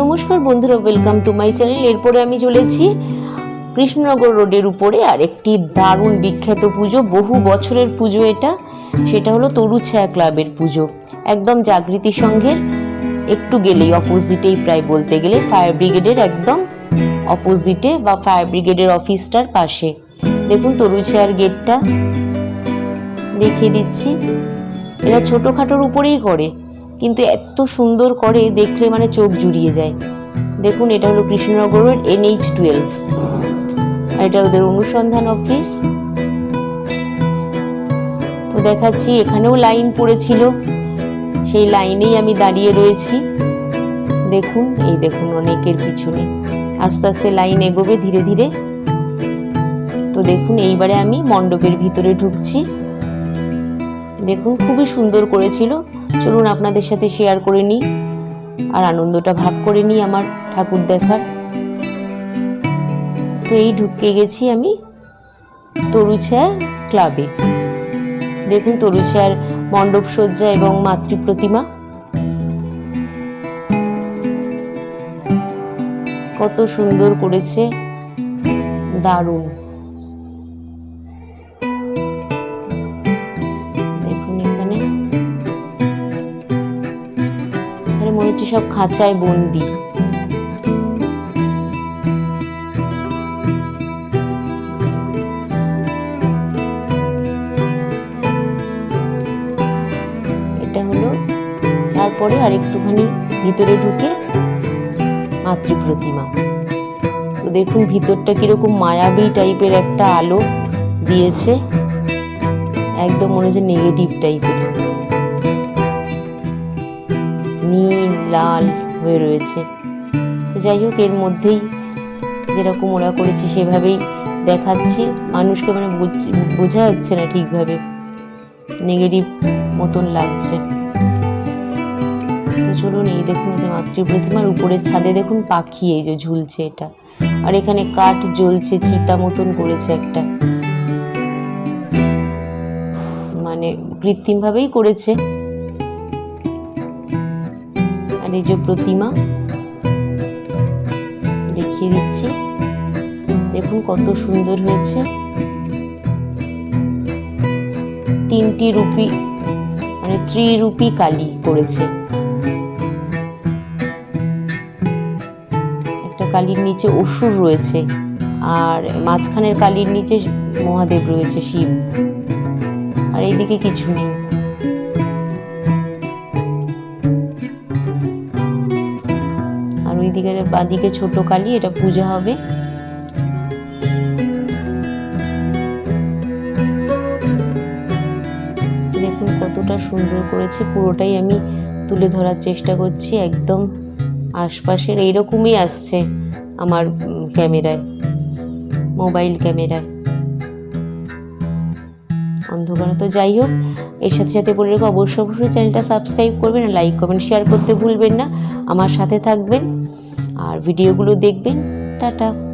নমস্কার বন্ধুরা welcome to my channel এরপরে আমি চলেছি কৃষ্ণনগর রোডের উপরে, আর একটি দারুণ বিখ্যাত পুজো, বহু বছরের পুজো এটা। সেটা হলো তরুছায়া ক্লাবের পুজো। একদম জাগৃতি সংঘের একটু গেলেই অপোজিটেই প্রায় বলতে গেলে, ফায়ার ব্রিগেডের একদম অপোজিটে বা ফায়ার ব্রিগেডের অফিসটার পাশে। দেখুন তরুছায়ার গেটটা, দেখিয়ে দিচ্ছি। এরা ছোটোখাটোর উপরেই করে। কিন্তু এত সুন্দর করে দেখলে মানে চোখ জুড়িয়ে যায়। দেখুন, এটা হলো কৃষ্ণনগরের এনএইচ টুয়েলভ এটা ওদের অনুসন্ধান অফিস তো দেখাচ্ছি, এখানেও লাইন পড়েছিল। সেই লাইনেই আমি দাঁড়িয়ে রয়েছি। দেখুন, এই দেখুন, অনেকের পিছনে। আস্তে আস্তে লাইন এগোবে ধীরে ধীরে। তো দেখুন, এইবারে আমি মণ্ডপের ভিতরে ঢুকছি। দেখুন, খুবই সুন্দর করেছিল। চলুন আপনাদের সাথে শেয়ার করে নিই আর আনন্দটা ভাগ করে নিই আমার ঠাকুর দেখার। তো এই ঢুকে গেছি আমি তরুছায়া ক্লাবে দেখুন তরুছায়ার মণ্ডপ সজ্জা এবং মাতৃ প্রতিমা। কত সুন্দর করেছে, দারুণ। হচ্ছে সব খাঁচায় বন্দি। এটা হলো, তারপরে আর একটুখানি ভিতরে ঢুকে মাতৃ প্রতিমা তো দেখুন ভিতরটা কীরকম মায়াবী টাইপের একটা আলো দিয়েছে। একদম মনে হচ্ছে নেগেটিভ টাইপের। নীল লাল হয়ে রয়েছে। তো যাই হোক, এর মধ্যেই যেরকম ওরা করেছে সেভাবেই দেখাচ্ছি। মানুষকে মানে বুঝ- যাচ্ছে না ঠিকভাবে। নেগেটিভ মতন লাগছে। তো চলুন, এই দেখুন ওদের মাতৃ প্রতিমার উপরের ছাদে দেখুন পাখি এই যে ঝুলছে এটা। আর এখানে কাঠ জ্বলছে, চিতা মতন করেছে একটা। মানে কৃত্রিমভাবেই করেছে। আর যে প্রতিমা। দেখিয়ে দিচ্ছি। দেখুন কত সুন্দর হয়েছে। তিনটি রুপি মানে ত্রিরূপী কালী করেছে। একটা কালীর নিচে অসুর রয়েছে আর মাঝখানের কালীর নিচে মহাদেব রয়েছে শিব। আর এইদিকে কিছু নেই। আর ওইদিকে বাদিকে ছোট কালী, এটা পূজা হবে। দেখুন কতটা সুন্দর করেছে, পুরোটাই আমি তুলে ধরার চেষ্টা করছি, একদম আশপাশের এইরকমই আসছে আমার ক্যামেরায়, মোবাইল ক্যামেরায়। অন্ধকারে। তো যাই হোক, এর সাথে সাথে বলে রেখো, অবশ্যই অবশ্যই চ্যানেলটা সাবস্ক্রাইব করবেন আর লাইক কমেন্ট শেয়ার করতে ভুলবেন না। আমার সাথে থাকবেন আর ভিডিওগুলো দেখবেন। টাটা।